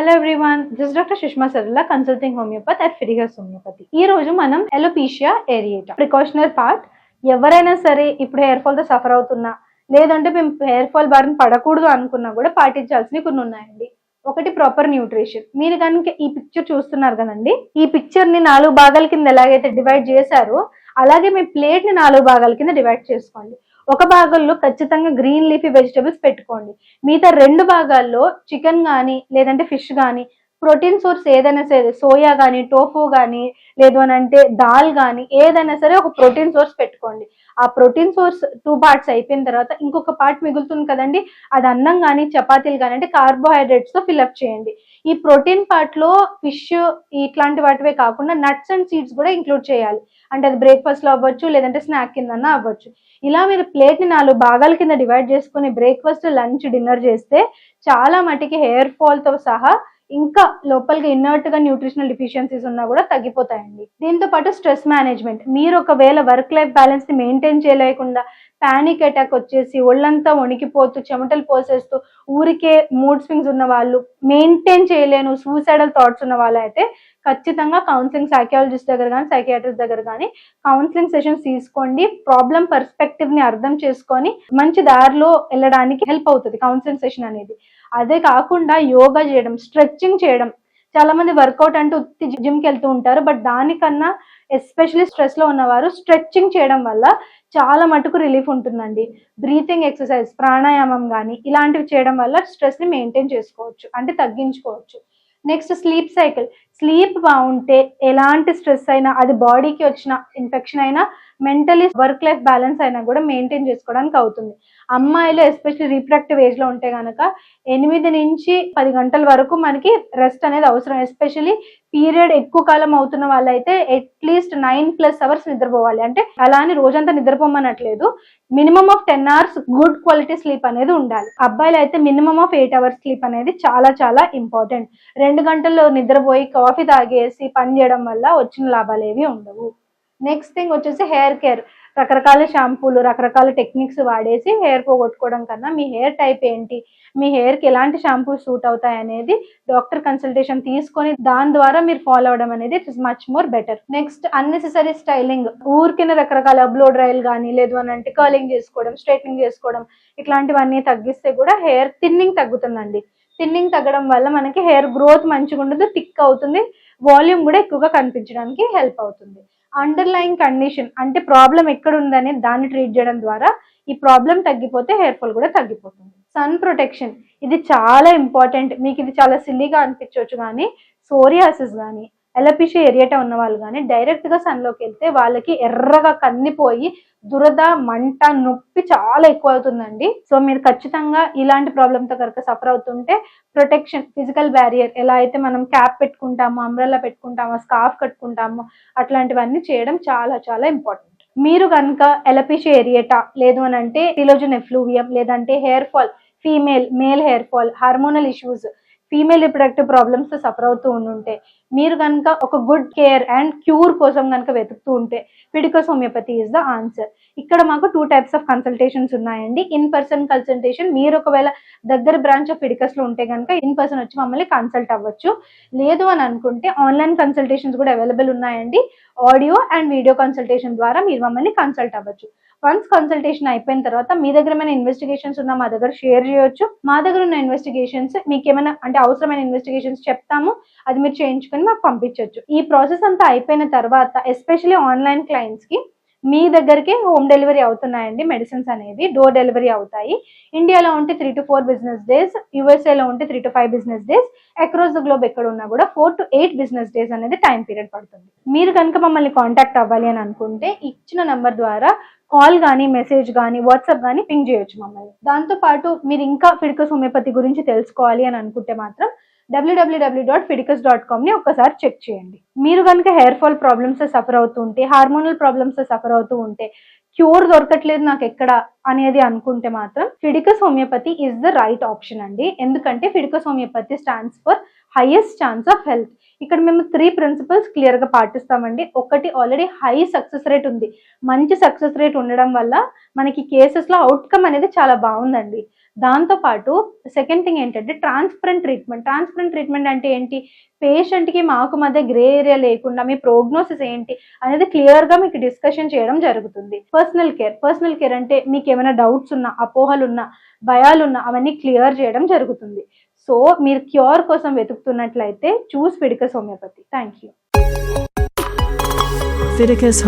Hello everyone this doctor Sushma Sarala consulting homeopathy at ఫిరిగస్ homeopathy ఈ రోజు మనం ఎలోపీషియా areata precautionary part ఎవరైనా సరే ఇప్పుడు హెయిర్ ఫాల్తో సఫర్ అవుతున్నా లేదంటే మేము హెయిర్ ఫాల్ బారిన పడకూడదు అనుకున్నా కూడా పాటించాల్సినవి కొన్ని ఉన్నాయండి. ఒకటి ప్రాపర్ న్యూట్రిషన్ మీరు కనుక ఈ పిక్చర్ చూస్తున్నారు కదండి ఈ పిక్చర్ని నాలుగు భాగాల కింద ఎలాగైతే డివైడ్ చేశారో అలాగే మీ ప్లేట్ని నాలుగు భాగాల కింద డివైడ్ చేసుకోండి. ఒక భాగంలో ఖచ్చితంగా గ్రీన్ లీఫీ వెజిటబుల్స్ పెట్టుకోండి. మిగతా రెండు భాగాల్లో చికెన్ కానీ లేదంటే ఫిష్ కానీ ప్రోటీన్ సోర్స్ ఏదైనా సరే సోయా కానీ టోఫో కానీ లేదు అని అంటే దాల్ కానీ ఏదైనా సరే ఒక ప్రోటీన్ సోర్స్ పెట్టుకోండి. ఆ ప్రోటీన్ సోర్స్ టూ పార్ట్స్ అయిపోయిన తర్వాత ఇంకొక పార్ట్ మిగులుతుంది కదండి. అది అన్నం కానీ చపాతీలు కానీ అంటే కార్బోహైడ్రేట్స్తో ఫిల్అప్ చేయండి. ఈ ప్రోటీన్ పార్ట్లో ఫిష్ ఇట్లాంటి వాటివే కాకుండా నట్స్ అండ్ సీడ్స్ కూడా ఇంక్లూడ్ చేయాలి. అంటే అది బ్రేక్ఫాస్ట్లో అవ్వచ్చు లేదంటే స్నాక్ కింద అవ్వచ్చు. ఇలా మీరు ప్లేట్ని నాలుగు భాగాల కింద డివైడ్ చేసుకుని బ్రేక్ఫాస్ట్ లంచ్ డిన్నర్ చేస్తే చాలా మటుకి హెయిర్ ఫాల్తో సహా ఇంకా లోపలికి ఇన్నర్ట్గా న్యూట్రిషనల్ డిఫిషియన్సీస్ ఉన్నా కూడా తగ్గిపోతాయండి. దీంతో పాటు స్ట్రెస్ మేనేజ్మెంట్ మీరు ఒకవేళ వర్క్ లైఫ్ బ్యాలెన్స్ని మెయింటైన్ చేయలేకుండా పానిక్ అటాక్ వచ్చేసి ఒళ్ళంతా వణికిపోతూ చెమటలు పోసేస్తూ ఊరికే మూడ్ స్వింగ్స్ ఉన్న వాళ్ళు మెయింటైన్ చేయలేను సూసైడల్ థాట్స్ ఉన్న వాళ్ళు అయితే ఖచ్చితంగా కౌన్సిలింగ్ సైకాలజిస్ట్ దగ్గర కానీ సైకియాట్రిస్ట్ దగ్గర కానీ కౌన్సిలింగ్ సెషన్స్ తీసుకోండి. ప్రాబ్లం పర్స్పెక్టివ్ని అర్థం చేసుకొని మంచి దారిలో వెళ్ళడానికి హెల్ప్ అవుతుంది కౌన్సిలింగ్ సెషన్ అనేది. అదే కాకుండా యోగా చేయడం స్ట్రెచ్చింగ్ చేయడం. చాలా మంది వర్కౌట్ అంటూ జిమ్కి వెళ్తూ ఉంటారు. బట్ దానికన్నా ఎస్పెషలీ స్ట్రెస్లో ఉన్నవారు స్ట్రెచ్చింగ్ చేయడం వల్ల చాలా మటుకు రిలీఫ్ ఉంటుందండి. బ్రీతింగ్ ఎక్సర్సైజ్ ప్రాణాయామం కానీ ఇలాంటివి చేయడం వల్ల స్ట్రెస్ని మెయింటైన్ చేసుకోవచ్చు. అంటే తగ్గించుకోవచ్చు. నెక్స్ట్ స్లీప్ సైకిల్ స్లీప్ బాగుంటే ఎలాంటి స్ట్రెస్ అయినా అది బాడీకి వచ్చిన ఇన్ఫెక్షన్ అయినా మెంటలీ వర్క్ లైఫ్ బ్యాలెన్స్ అయినా కూడా మెయింటైన్ చేసుకోవడానికి అవుతుంది. అమ్మాయిలు ఎస్పెషల్లీ రీప్రొడక్టివ్ ఏజ్లో ఉంటే కనుక ఎనిమిది నుంచి పది గంటల వరకు మనకి రెస్ట్ అనేది అవసరం. ఎస్పెషల్లీ పీరియడ్ ఎక్కువ కాలం అవుతున్న వాళ్ళైతే అట్లీస్ట్ నైన్ ప్లస్ అవర్స్ నిద్రపోవాలి. అంటే అలా అని రోజంతా నిద్రపోమనట్లేదు. Minimum of ten hours good quality sleep అనేది ఉండాలి. అబ్బాయిలు అయితే minimum of eight hours sleep అనేది చాలా చాలా ఇంపార్టెంట్ రెండు గంటల్లో నిద్రపోయి కాఫీ తాగేసి పని చేయడం వల్ల వచ్చిన లాభాలు ఏవి ఉండవు. నెక్స్ట్ థింగ్ వచ్చేసి హెయిర్ కేర్ రకరకాల షాంపూలు రకరకాల టెక్నిక్స్ వాడేసి హెయిర్ పోగొట్టుకోవడం కన్నా మీ హెయిర్ టైప్ ఏంటి? మీ హెయిర్కి ఎలాంటి షాంపూ సూట్ అవుతాయి అనేది డాక్టర్ కన్సల్టేషన్ తీసుకొని దాని ద్వారా మీరు ఫాలో అవడం అనేది it is much more better next unnecessary styling ఊరికిన రకరకాల బ్లో డ్రైల్ కానీ లేదు అని అంటే కర్లింగ్ చేసుకోవడం స్ట్రైట్నింగ్ చేసుకోవడం ఇట్లాంటివన్నీ తగ్గిస్తే కూడా హెయిర్ థిన్నింగ్ తగ్గుతుందండి. థిన్నింగ్ తగ్గడం వల్ల మనకి హెయిర్ గ్రోత్ మంచిగా ఉండదు థిక్ అవుతుంది వాల్యూమ్ కూడా ఎక్కువగా కనిపించడానికి హెల్ప్ అవుతుంది. అండర్లైన్ కండిషన్ అంటే ప్రాబ్లం ఎక్కడుందనే దాన్ని ట్రీట్ చేయడం ద్వారా ఈ ప్రాబ్లం తగ్గిపోతే హెయిర్ ఫాల్ కూడా తగ్గిపోతుంది. సన్ ప్రొటెక్షన్ ఇది చాలా ఇంపార్టెంట్ మీకు ఇది చాలా సిల్లీగా అనిపించవచ్చు కానీ సోరియాసిస్ కానీ ఎలపిషి ఎరియట ఉన్న వాళ్ళు కానీ డైరెక్ట్గా వెళ్తే వాళ్ళకి ఎర్రగా కందిపోయి దురద మంట నొప్పి చాలా ఎక్కువ అవుతుందండి సో మీరు ఖచ్చితంగా ఇలాంటి ప్రాబ్లంతో కనుక సఫర్ అవుతుంటే ప్రొటెక్షన్ ఫిజికల్ బ్యారియర్ ఎలా అయితే మనం క్యాప్ పెట్టుకుంటామో అంబ్రెల్లా పెట్టుకుంటామో స్కార్ఫ్ కట్టుకుంటామో అట్లాంటివన్నీ చేయడం చాలా చాలా ఇంపార్టెంట్ మీరు కనుక ఎలపిషియా ఎరియేటా లేదు అని అంటే టిలోజన్ ఎఫ్లూవియం లేదంటే hair fall female male hair fall hormonal issues female reproductive problems suffer అవుతూ ఉండుంటే మీరు కనుక ఒక గుడ్ కేర్ అండ్ క్యూర్ కోసం కనుక వెతుకుతూ ఉంటే Fiticus homeopathy is the answer ఇక్కడ మాకు టూ టైప్స్ ఆఫ్ కన్సల్టేషన్స్ ఉన్నాయండి. ఇన్ పర్సన్ కన్సల్టేషన్ మీరు ఒకవేళ దగ్గర బ్రాంచ్ ఆఫ్ ఫిడికస్లో ఉంటే కనుక ఇన్ పర్సన్ వచ్చి మమ్మల్ని కన్సల్ట్ అవ్వచ్చు. లేదు అని అనుకుంటే ఆన్లైన్ కన్సల్టేషన్స్ కూడా అవైలబుల్ ఉన్నాయండి. ఆడియో అండ్ వీడియో కన్సల్టేషన్ ద్వారా మీరు మమ్మల్ని కన్సల్ట్ అవ్వచ్చు. వన్స్ కన్సల్టేషన్ అయిపోయిన తర్వాత మీ దగ్గర ఏమైనా ఇన్వెస్టిగేషన్స్ ఉన్నా మా దగ్గర షేర్ చేయొచ్చు. మా దగ్గర ఉన్న ఇన్వెస్టిగేషన్స్ మీకు ఏమైనా అంటే అవసరమైన ఇన్వెస్టిగేషన్స్ చెప్తాము. అది మీరు చేయించుకొని మాకు పంపించవచ్చు ఈ ప్రాసెస్ అంతా అయిపోయిన తర్వాత ఎస్పెషలీ ఆన్లైన్ క్లయింట్స్కి మీ దగ్గరికి హోమ్ డెలివరీ అవుతున్నాయండి మెడిసిన్స్ అనేవి. డోర్ డెలివరీ అవుతాయి. ఇండియాలో ఉంటే three to four business days యూఎస్ఏలో ఉంటే three to five business days across the globe ఎక్కడ ఉన్నా కూడా four to eight business days అనేది టైం పీరియడ్ పడుతుంది. మీరు కనుక మమ్మల్ని కాంటాక్ట్ అవ్వాలి అని అనుకుంటే ఇచ్చిన నంబర్ ద్వారా కాల్ కానీ మెసేజ్ కానీ వాట్సాప్ కానీ పింగ్ చేయొచ్చు మమ్మల్ని. దాంతో పాటు మీరు ఇంకా ఫిడికస్ హోమియోపతి గురించి తెలుసుకోవాలి అని అనుకుంటే మాత్రం డబ్ల్యూడబ్ల్యూడబ్ల్యూ డాట్ ఫిడికస్ డాట్ కామ్ని చెక్ చేయండి. మీరు కనుక హెయిర్ ఫాల్ ప్రాబ్లమ్స్ సఫర్ అవుతూ ఉంటే హార్మోనల్ ప్రాబ్లమ్స్ సఫర్ అవుతూ ఉంటే క్యూర్ దొరకట్లేదు నాకు ఎక్కడ అనేది అనుకుంటే మాత్రం Fiticus homeopathy is the right option అండి. ఎందుకంటే Fiticus homeopathy stands for highest chance of health ఇక్కడ మేము త్రీ ప్రిన్సిపల్స్ క్లియర్గా పాటిస్తామండి. ఒకటి ఆల్రెడీ హై సక్సెస్ రేట్ ఉంది. మంచి సక్సెస్ రేట్ ఉండడం వల్ల మనకి కేసెస్లో అవుట్కమ్ అనేది చాలా బాగుందండి. దాంతోపాటు సెకండ్ థింగ్ ఏంటంటే ట్రాన్స్పరెంట్ ట్రీట్మెంట్ ట్రాన్స్పరెంట్ ట్రీట్మెంట్ అంటే ఏంటి? పేషెంట్కి మాకు మధ్య గ్రే ఏరియా లేకుండా మీ ప్రోగ్నోసిస్ ఏంటి అనేది క్లియర్గా మీకు డిస్కషన్ చేయడం జరుగుతుంది. పర్సనల్ కేర్ పర్సనల్ కేర్ అంటే మీకు ఏమైనా డౌట్స్ ఉన్నా అపోహలు ఉన్నా భయాలు ఉన్నా అవన్నీ క్లియర్ చేయడం జరుగుతుంది. సో మీరు క్యూర్ కోసం వెతుకుతున్నట్లయితే choose Fiticus homeopathy thank you Fiticus